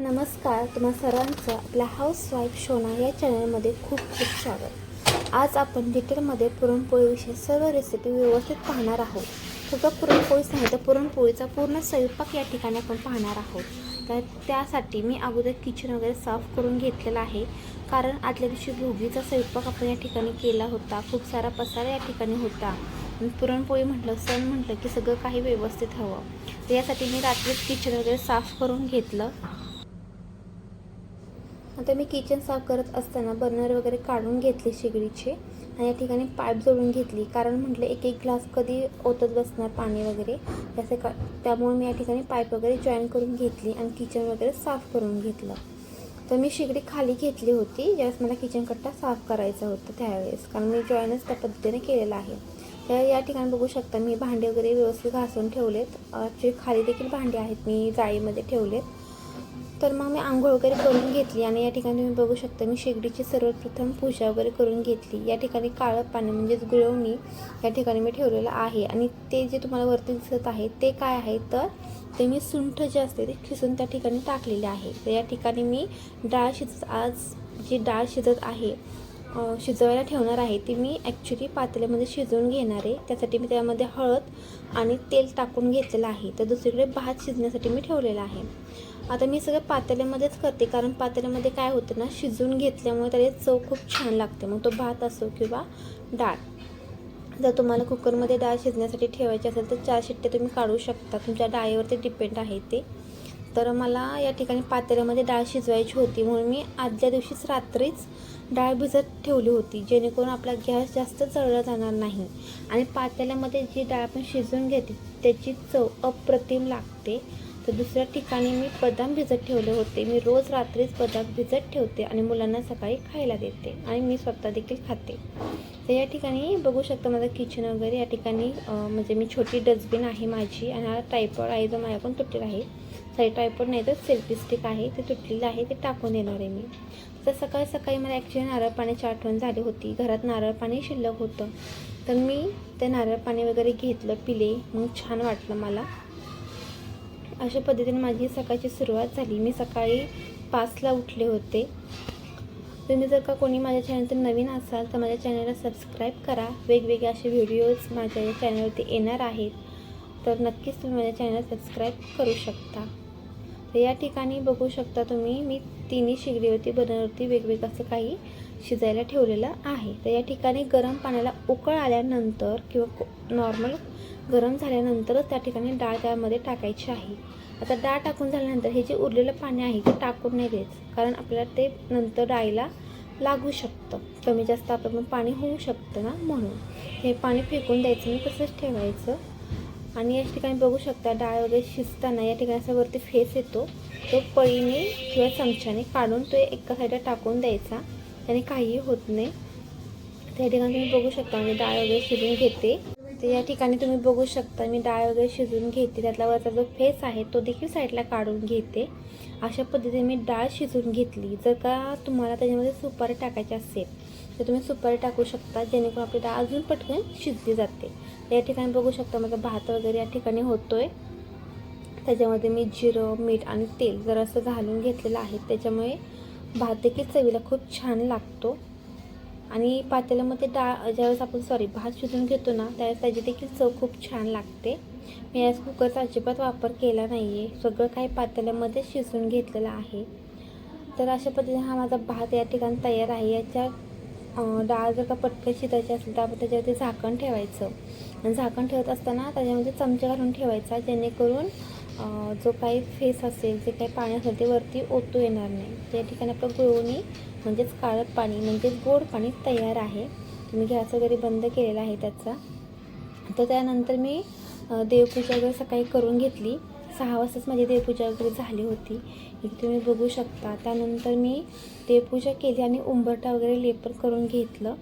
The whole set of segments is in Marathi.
नमस्कार तुम्हा सर्वांचं आपल्या हाऊसवाईफ शोना या चॅनलमध्ये खूप खूप स्वागत. आज आपण डिटेलमध्ये पुरणपोळीविषयी सर्व रेसिपी व्यवस्थित पाहणार आहोत. फक्त पुरणपोळीच नाही तर पुरणपोळीचा पूर्ण स्वयंपाक या ठिकाणी आपण पाहणार आहोत. तर त्यासाठी मी अगोदर किचन वगैरे साफ करून घेतलेलं आहे. कारण आदल्या दिवशी भोगीचा स्वयंपाक आपण या ठिकाणी केला होता. खूप सारा पसारा या ठिकाणी होता. पुरणपोळी म्हटलं सण म्हटलं की सगळं काही व्यवस्थित हवं. तर यासाठी मी रात्रीच किचन वगैरे साफ करून घेतलं. आता मी किचन साफ करत असताना बर्नर वगैरे काढून घेतली शेगडीचे आणि या ठिकाणी पाईप जोडून घेतली. कारण म्हटलं एक एक ग्लास कधी ओतत बसणार पाणी वगैरे? त्याचं का त्यामुळे मी या ठिकाणी पाईप वगैरे जॉईन करून घेतली आणि किचन वगैरे साफ करून घेतलं. तर मी शेगडी खाली घेतली होती ज्यावेळेस मला किचन कट्टा साफ करायचा होता त्यावेळेस. कारण मी जॉईनच त्या पद्धतीने केलेला आहे. तर या ठिकाणी बघू शकता मी भांडे वगैरे व्यवस्थित घासून ठेवलेत. जे खाली देखील भांडे आहेत मी जाळीमध्ये ठेवलेत. तर मग मी आंघोळ वगैरे करून घेतली आणि या ठिकाणी तुम्ही बघू शकता मी शेगडीची सर्वप्रथम पूजा वगैरे करून घेतली. या ठिकाणी काळं पाणी म्हणजेच गुळवणी या ठिकाणी मी ठेवलेलं आहे. आणि ते जे तुम्हाला वरती दिसत आहे ते काय आहे? तर ते मी सुंठ जे असते ते खिसून त्या ठिकाणी टाकलेले आहे. तर या ठिकाणी मी डाळ शिजत आज जी डाळ शिजत आहे शिजवायला ठेवणार आहे ती मी ॲक्च्युली पातेल्यामध्ये शिजवून घेणार आहे. त्यासाठी मी त्यामध्ये हळद आणि तेल टाकून घेतलेलं आहे. तर दुसरीकडे भात शिजण्यासाठी मी ठेवलेला आहे. आता मी सगळं पातेल्यामध्येच करते कारण पातेल्यामध्ये काय होतं ना शिजवून घेतल्यामुळे त्याला चव खूप छान लागते. मग तो भात असो किंवा डाळ. जर तुम्हाला कुकरमध्ये डाळ शिजण्यासाठी ठेवायची असेल तर चार शिट्टे तुम्ही काढू शकता. तुमच्या डाळीवरती डिपेंड आहे ते. तर मला या ठिकाणी पातेल्यामध्ये डाळ शिजवायची होती म्हणून मी आदल्या दिवशीच रात्रीच डाळ भिजत ठेवली होती जेणेकरून आपला गॅस जास्त चढला जाणार नाही. आणि पातेल्यामध्ये जी डाळ आपण शिजवून घेते त्याची चव अप्रतिम लागते. तर दुसऱ्या ठिकाणी मी बदाम भिजत ठेवले होते. मी रोज रात्रीच बदाम भिजत ठेवते आणि मुलांना सकाळी खायला देते आणि मी स्वतः देखील खाते. तर या ठिकाणी बघू शकता माझं किचन वगैरे या ठिकाणी म्हणजे मी छोटी डस्टबिन आहे माझी आणि हा टायपॉड आहे जो माझ्याकडून तुटलेला आहे. सॉरी टायपॉड नाही तर सेल्फी स्टिक आहे. ते तुटलेलं आहे ते टाकून देणार आहे मी. तर सकाळी सकाळी मला ॲक्च्युली नारळ पाण्याची आठवण झाली होती. घरात नारळ पाणी शिल्लक होतं. तर मी ते नारळ पाणी वगैरे घेतलं पिले. मग छान वाटलं मला. अशा पद्धतीने माझी सकाळची सुरुवात झाली. मी सकाळी पाचला उठले होते. तुम्ही जर का कोणी माझ्या चॅनलवर नवीन असाल तर माझ्या चॅनलला सबस्क्राईब करा. वेगवेगळे असे व्हिडिओज माझ्या या चॅनलवरती येणार आहेत. तर नक्कीच तुम्ही माझ्या चॅनलला सबस्क्राईब करू शकता. तर या ठिकाणी बघू शकता तुम्ही मी तिन्ही शिगडीवरती बनवरती वेगवेगळं असं काही शिजायला ठेवलेलं आहे. तर या ठिकाणी गरम पाण्याला उकळ आल्यानंतर किंवा नॉर्मल गरम झाल्यानंतरच त्या ठिकाणी डाळ त्यामध्ये टाकायची आहे. आता डाळ टाकून झाल्यानंतर हे जे उरलेलं पाणी आहे ते टाकून नाही द्यायचं कारण आपल्याला ते नंतर डाळीला लागू शकतं. कमी जास्त आपण पाणी होऊ शकतं ना म्हणून. हे पाणी फेकून द्यायचं नाही तसंच ठेवायचं. आणि या ठिकाणी बघू शकता डाळ वगैरे शिजताना या ठिकाणी असा वरती फेस येतो. तो पळीने किंवा चमच्याने काढून तो एका साईडला टाकून द्यायचा. त्याने काहीही होत नाही. त्या ठिकाणी तुम्ही बघू शकता मी डाळ वगैरे शिजून घेते. तर या ठिकाणी तुम्ही बघू शकता मी डाळ वगैरे शिजून घेते. त्यातला वरचा जो फेस आहे तो देखील साईडला काढून घेते. अशा पद्धतीने मी डाळ शिजून घेतली. जर का तुम्हाला त्याच्यामध्ये सुपारी टाकायची असेल तर तुम्ही सुपारी टाकू शकता. जेणेकरून आपली डाळ अजून पटकन शिजली जाते. तर या ठिकाणी बघू शकता माझा भात वगैरे या ठिकाणी होतोय. त्याच्यामध्ये मी जिरं मीठ आणि तेल जर असं घालून घेतलेलं आहे. त्याच्यामुळे भात देखील चवीला खूप छान लागतो. आणि पातेल्यामध्ये डाळ ज्यावेळेस आपण सॉरी भात शिजून घेतो ना त्यावेळेस त्याची देखील चव खूप छान लागते. मी याच कुकरचा अजिबात वापर केला नाही आहे सगळं काही पातेल्यामध्ये शिजून घेतलेलं आहे. तर अशा पद्धतीने हा माझा भात या ठिकाणी तयार आहे. याच्या डाळ जर का पटकन शिजायची असेल तर आपण त्याच्यावरती झाकण ठेवायचं. आणि झाकण ठेवत असताना त्याच्यामध्ये चमचा घालून ठेवायचा जेणेकरून जो काही फेस असेल जे काही पाणी असेल ते वरती ओतू येणार नाही. त्या ठिकाणी आपलं गुळवणी म्हणजेच काळत पाणी म्हणजेच गोड पाणी तयार आहे. तुम्ही गॅस वगैरे बंद केलेला आहे त्याचा. तर त्यानंतर मी देवपूजा वगैरे सकाळी करून घेतली. सहा वाजताच माझी देवपूजा वगैरे झाली होती. इथे तुम्ही बघू शकता. त्यानंतर मी देवपूजा केली आणि उंबरटा वगैरे लेपन करून घेतलं.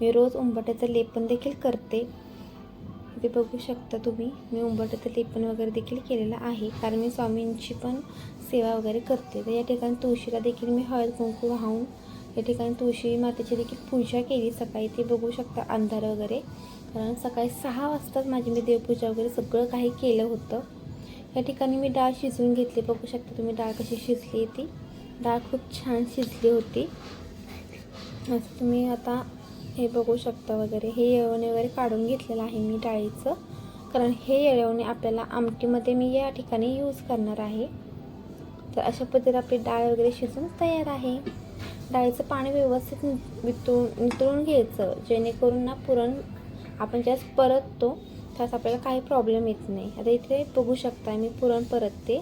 मी रोज उंबरट्याचं लेपन देखील करते. इथे बघू शकता तुम्ही. मी उंबरट्याचं लेपन वगैरे देखील केलेलं आहे. कारण मी स्वामींची पण सेवा वगैरे करते. तर या ठिकाणी तुळशीला देखील मी हळद कुंकू वाहून या ठिकाणी तुळशी मातेची देखील पूजा केली. सकाळी ते बघू शकता अंधार वगैरे. कारण सकाळी सहा वाजताच माझी मी देवपूजा वगैरे सगळं काही केलं होतं. या ठिकाणी मी डाळ शिजवून घेतली. बघू शकता तुम्ही डाळ कशी शिजली ती. डाळ खूप छान शिजली होती. असं तुम्ही आता हे बघू शकता वगैरे. हे येळवणे वगैरे काढून घेतलेलं आहे मी डाळीचं. कारण हे येळवणे आपल्याला आमटीमध्ये मी या ठिकाणी यूज करणार आहे. तर अशा पद्धतीने आपली डाळ वगैरे शिजून तयार आहे. डाळीचं पाणी व्यवस्थित वितळून नितळून घ्यायचं. जेणेकरून ना पुरण आपण ज्यास परततो त्यास आपल्याला काही प्रॉब्लेम येत नाही. आता इथे बघू शकता मी पुरण परतते.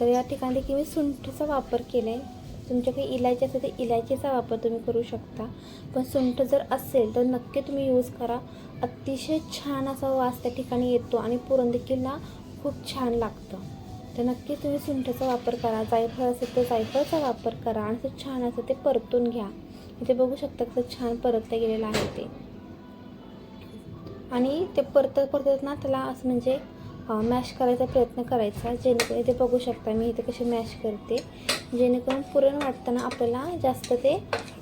तर या ठिकाणी देखील मी सुंठीचा वापर केला आहे तुमच्याकडे इलायची असेल तर इलायचीचा वापर तुम्ही करू शकता. पण सुंठ जर असेल तर नक्की तुम्ही यूज करा. अतिशय छान असा वास त्या ठिकाणी येतो आणि पुरण देखील ना खूप छान लागतं. तर नक्की तुम्ही सुंठाचा वापर करा. जायफळ असेल तर जायफळचा वापर करा आणि असं छान असं ते परतून घ्या. इथे बघू शकता कसं छान परतलं गेलेलं आहे ते. आणि ते परतत परतत ना त्याला असं म्हणजे मॅश करायचा प्रयत्न करायचा. जेणेकरून इथे बघू शकता मी इथे कसे मॅश करते. जेणेकरून पुरण वाटताना आपल्याला जास्त ते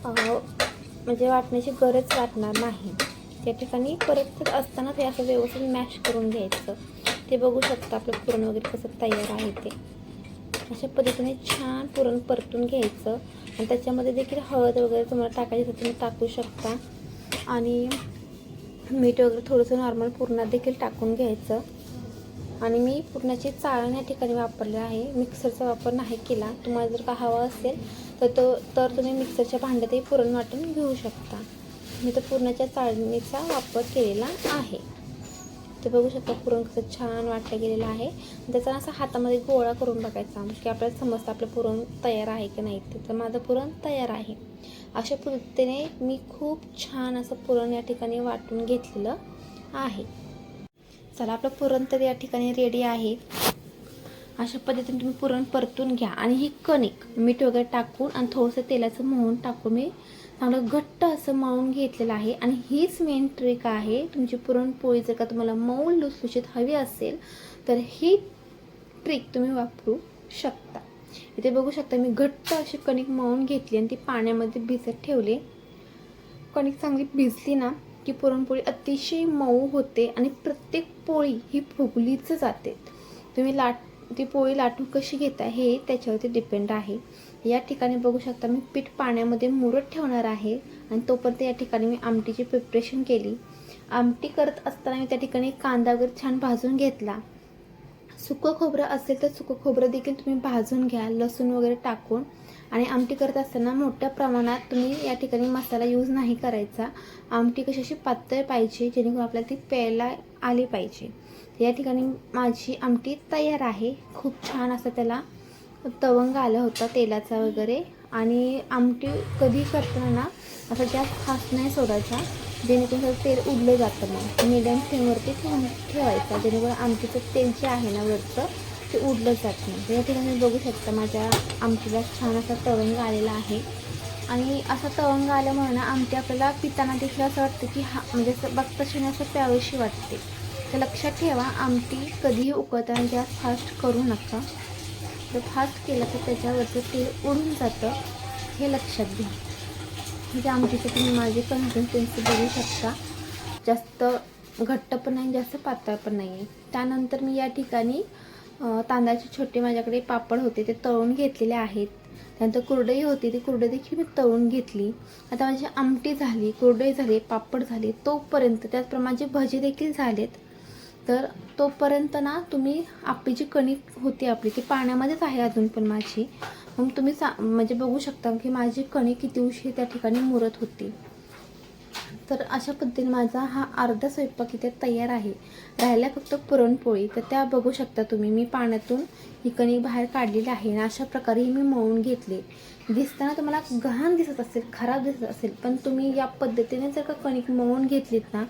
म्हणजे वाटण्याची गरज वाटणार नाही. त्या ठिकाणी परत असताना ते असं व्यवस्थित मॅश करून घ्यायचं. ते बघू शकता आपलं पुरण वगैरे कसं तयार आहे ते. अशा पद्धतीने छान पुरण परतून घ्यायचं. आणि त्याच्यामध्ये देखील हळद वगैरे तुम्हाला टाकायची तर तुम्ही टाकू शकता. आणि मीठ वगैरे थोडंसं नॉर्मल पुरणात देखील टाकून घ्यायचं. आणि मी पुरणाची चाळण या ठिकाणी वापरले आहे. मिक्सरचा वापर नाही केला. तुम्हाला जर का हवा असेल तर तो तर तुम्ही मिक्सरच्या भांड्यातही पुरण वाटून घेऊ शकता. मी तर पुरणाच्या चाळणीचा वापर केलेला आहे. ते बघू शकता पुरण कसं छान वाटलं गेलेलं आहे. त्याचा असा हातामध्ये गोळा करून बघायचा. म्हणजे की आपल्याला समजतं आपलं पुरण तयार आहे की नाही ते. तर माझं पुरण तयार आहे. अशा पद्धतीने मी खूप छान असं पुरण या ठिकाणी वाटून घेतलेलं आहे. चला आपलं पुरण तर या ठिकाणी रेडी आहे. अशा पद्धतीने तुम्ही पुरण परतून घ्या. आणि ही कणिक मीठ वगैरे टाकून आणि थोडंसं तेलाचं मोहन टाकून मी चांगलं घट्ट असं मळून घेतलेलं आहे. आणि हीच मेन ट्रिक आहे. तुमची पुरणपोळी जर का तुम्हाला मऊ लुसलुशीत हवी असेल तर ही ट्रिक तुम्ही वापरू शकता. इथे बघू शकता मी घट्ट अशी कणिक मळून घेतली आणि ती पाण्यामध्ये भिजत ठेवले. कणिक चांगली भिजली ना की पुरणपोळी अतिशय मऊ होते आणि प्रत्येक पोळी ही फुगलीच जाते. तुम्ही लाट ती पोळी लाटून कशी घेता हे त्याच्यावरती डिपेंड आहे. या ठिकाणी बघू शकता मी पीठ पाण्यामध्ये मुरत ठेवणार आहे आणि तोपर्यंत या ठिकाणी मी आमटीची प्रिपरेशन केली. आमटी करत असताना मी त्या ठिकाणी कांदा वगैरे छान भाजून घेतला. सुकं खोबरं असेल तर सुकं खोबरं देखील तुम्ही भाजून घ्या. लसूण वगैरे टाकून. आणि आमटी करत असताना मोठ्या प्रमाणात तुम्ही या ठिकाणी मसाला यूज नाही करायचा. आमटी कशी अशी पातळ पाहिजे जेणेकरून आपल्याला ती प्यायला आली पाहिजे. या ठिकाणी माझी आमटी तयार आहे. खूप छान असं त्याला तवंग आला होता तेलाचा वगैरे. आणि आमटी कधी करताना ना असं जास्त खास नाही सोडायचा जेणेकरून तेल उडलं जातं मग. मिडियम फ्लेमवरती ठेवायचा जेणेकरून आमटीचं तेल जे आहे ना वरचं ते उडलं जात नाही. या ठिकाणी बघू शकता माझ्या आमटीला छान असा तवंग आलेला आहे. आणि असा तवंग आल्यामुळे ना आमटी आपल्याला पिताना देखील असं वाटतं की हा म्हणजे असं बघता असं प्यावीशी वाटते. तर लक्षात ठेवा आमटी कधीही उकळताना गॅस फास्ट करू नका. तर फास्ट केलं तर त्याच्यावरचं तेल उडून जातं हे लक्षात घ्या. म्हणजे आमटीचं तुम्ही माझी कन्सिस्टन्सी बघू शकता. जास्त घट्ट पण नाही जास्त पातळ पण नाही आहे त्यानंतर मी या ठिकाणी तांदळाचे छोटे माझ्याकडे पापड होते ते तळून घेतलेले आहेत. त्यानंतर कुरडई होती ती कुरडई देखील मी तळून घेतली. आता माझी आमटी झाली कुरडई झाली पापड झाले तोपर्यंत त्याचप्रमाणे भजी देखील झालेत तर तोपर्यंत ना तुम्ही आपली जी कणिक होती आपली ती पाण्यामध्येच आहे अजून पण माझी. मग तुम्ही सा म्हणजे बघू शकता की माझी कणिक किती उशी त्या ठिकाणी मुरत होती. तर अशा पद्धतीने माझा हा अर्धा स्वयंपाक इथे तयार आहे. राहिला फक्त पुरणपोळी. तर त्या बघू शकता तुम्ही. मी पाण्यातून ही कणिक बाहेर काढलेली आहे आणि अशा प्रकारे ही मी मळून घेतली. दिसताना तुम्हाला घाण दिसत असेल खराब दिसत असेल पण तुम्ही या पद्धतीने जर का कणिक मळून घेतलीत ना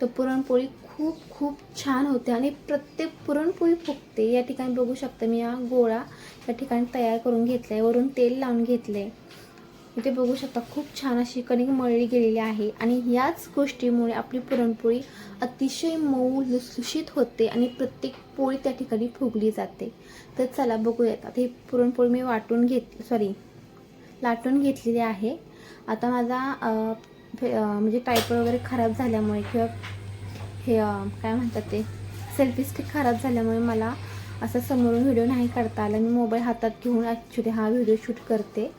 तर पुरणपोळी खूप खूप छान होते आणि प्रत्येक पुरणपोळी फुगते. या ठिकाणी बघू शकता मी हा गोळा या ठिकाणी तयार करून घेतला आहे वरून तेल लावून घेतलं आहे इथे बघू शकता. खूप छान अशी कणिक मळली गेलेली आहे. आणि याच गोष्टीमुळे आपली पुरणपोळी अतिशय मऊ लुसलुशीत होते आणि प्रत्येक पोळी त्या ठिकाणी फुगली जाते. तर चला बघूयात. आता ही पुरणपोळी मी वाटून घेत सॉरी लाटून घेतलेली आहे. आता माझा म्हणजे टायपर वगैरे खराब झाल्यामुळे किंवा हे काय म्हणतात ते सेल्फी स्टिक खराब झाल्यामुळे मला असा समोरून व्हिडिओ नाही काढता आला. मी मोबाईल हातात घेऊन ॲक्च्युली हा व्हिडिओ शूट करते.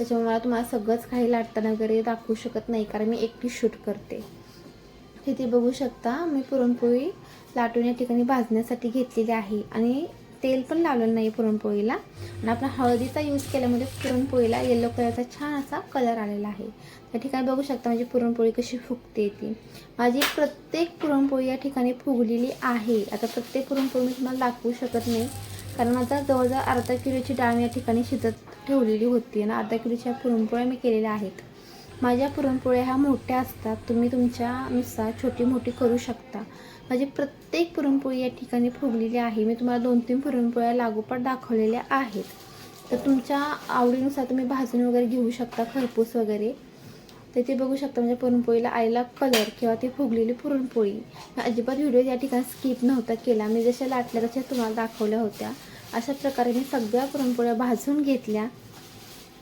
त्याच्यामुळे मला तुम्हाला सगळंच काही लाटताना वगैरे दाखवू शकत नाही कारण मी एकटी शूट करते. इथे बघू शकता मी पुरणपोळी लाटून या ठिकाणी भाजण्यासाठी घेतलेली आहे. आणि तेल पण लावलेलं नाही पुरणपोळीला. आणि आपण हळदीचा यूज केल्यामुळे पुरणपोळीला येलो कलरचा छान असा कलर आलेला आहे. त्या ठिकाणी बघू शकता माझी पुरणपोळी कशी फुगते ती. माझी प्रत्येक पुरणपोळी या ठिकाणी फुगलेली आहे. आता प्रत्येक पुरणपोळी मी तुम्हाला दाखवू शकत नाही कारण आता जवळजवळ अर्धा किलोची डाळ या ठिकाणी शिजत ठेवलेली होती आणि अर्धा किलोच्या पुरणपोळ्या मी केलेल्या आहेत. माझ्या पुरणपोळ्या ह्या मोठ्या असतात. तुम्ही तुमच्यानुसार छोटी मोठी करू शकता. माझी प्रत्येक पुरणपोळी या ठिकाणी फुगलेली आहे. मी तुम्हाला दोन तीन पुरणपोळ्या लागोपाठ दाखवलेल्या आहेत. तर तुमच्या आवडीनुसार तुम्ही भाजून वगैरे घेऊ शकता खरपूस वगैरे. तर ते बघू शकता म्हणजे पुरणपोळीला आलेला कलर किंवा ती फुगलेली पुरणपोळी. मी अजिबात व्हिडिओ या ठिकाणी स्किप नव्हता केला. मी जशा लाटल्या तशा तुम्हाला दाखवल्या होत्या. अशा प्रकारे मी सगळ्या पुरणपोळ्या भाजून घेतल्या.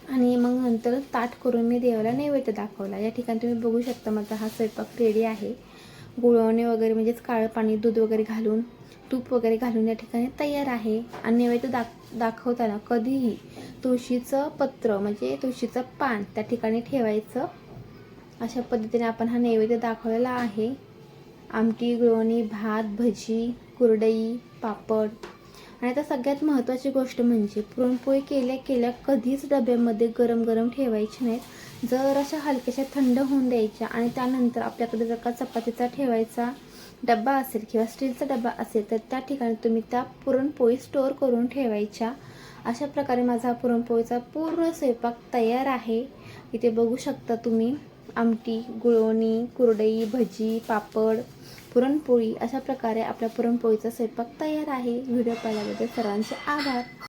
आणि मग नंतर ताट करून मी देवाला नैवेद्य दाखवला. या ठिकाणी तुम्ही बघू शकता माझा हा स्वयंपाक रेडी आहे. गुळवणे वगैरे म्हणजेच काळं पाणी दूध वगैरे घालून तूप वगैरे घालून या ठिकाणी तयार आहे. आणि नैवेद्य दाख दाखवताना कधीही तुळशीचं पत्र म्हणजे तुळशीचं पान त्या ठिकाणी ठेवायचं. अशा पद्धतीने आपण हा नैवेद्य दाखवलेला आहे. आमटी गुळवणी भात भजी कुरडई पापड आणि आता सगळ्यात महत्त्वाची गोष्ट म्हणजे पुरणपोळी केल्या केल्या कधीच डब्यामध्ये गरम गरम ठेवायची नाहीत. जर अशा हलक्याशा थंड होऊन द्यायच्या आणि त्यानंतर आपल्याकडे जर का चपातीचा ठेवायचा डब्बा असेल किंवा स्टीलचा डब्बा असेल तर त्या ठिकाणी तुम्ही त्या पुरणपोळी स्टोअर करून ठेवायच्या. अशा प्रकारे माझा पुरणपोळीचा पूर्ण स्वयंपाक तयार आहे. इथे बघू शकता तुम्ही आमटी गुळवणी कुरडई भजी पापड पुरणपोळी अशा प्रकारे आपल्या पुरणपोळीचा स्वयंपाक तयार आहे. व्हिडिओ पाहिल्याबद्दल सर्वांचे आभार.